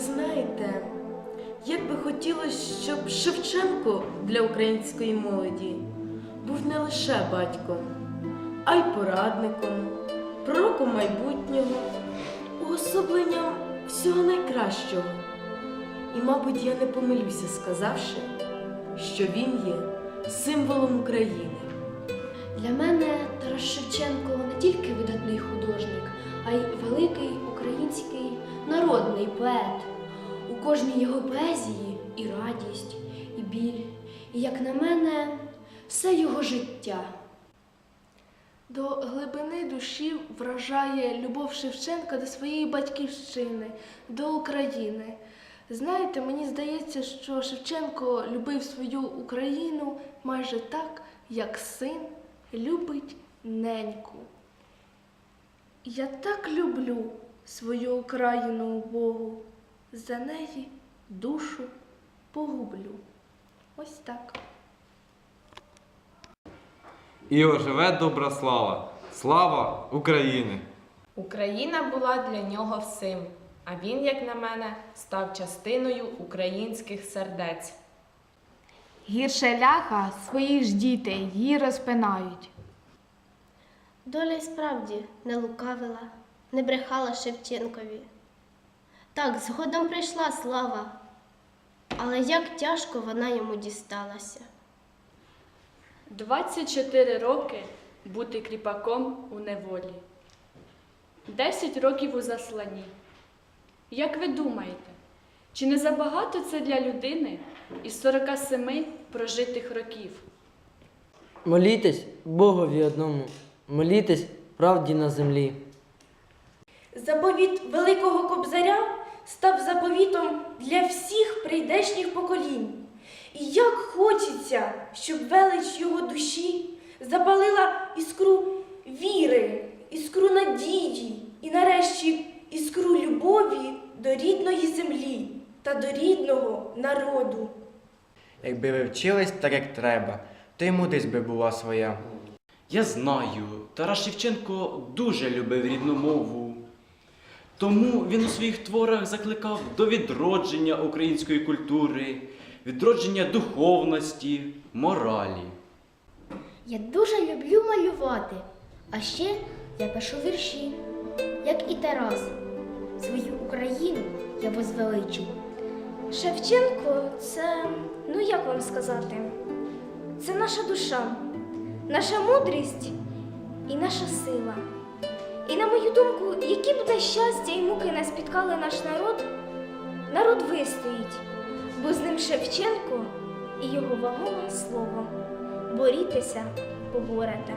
знаєте, як би хотілося, щоб Шевченко для української молоді був не лише батьком, а й порадником, пророком майбутнього, уособленням всього найкращого. І, мабуть, я не помилюся, сказавши, що він є символом України. Для мене Тарас Шевченко не тільки видатний художник, а й великий український народний поет. У кожній його поезії і радість, і біль, і, як на мене, все його життя. До глибини душі вражає любов Шевченка до своєї батьківщини, до України. Знаєте, мені здається, що Шевченко любив свою Україну майже так, як син любить неньку. Я так люблю свою Україну Богу, за неї душу погублю. Ось так. І оживе добра слава. Слава України! Україна була для нього всім, а він, як на мене, став частиною українських сердець. Гірше ляха свої ж діти її розпинають. Доля й справді не лукавила, не брехала Шевченкові. Так, згодом прийшла слава, але як тяжко вона йому дісталася. 24 роки бути кріпаком у неволі. 10 років у засланні. Як ви думаєте, чи не забагато це для людини із 47 прожитих років? Молітесь Богові одному, молітесь правді на землі. Заповіт Великого Кобзаря став заповітом для всіх прийдешніх поколінь. І як хочеться, щоб велич його душі запалила іскру віри, іскру надії і нарешті іскру любові до рідної землі та до рідного народу. Якби ви вчились так, як треба, то й мудрість би була своя. Я знаю, Тарас Шевченко дуже любив рідну мову. Тому він у своїх творах закликав до відродження української культури, відродження духовності, моралі. Я дуже люблю малювати, а ще я пишу вірші, як і Тарас. Свою Україну я возвеличу. Шевченко це, ну як вам сказати, це наша душа, наша мудрість і наша сила. І на мою думку, які б нещастя і муки не спіткали наш народ, народ вистоїть, бо з ним Шевченко і його вагоме слово. Борітеся, поборете.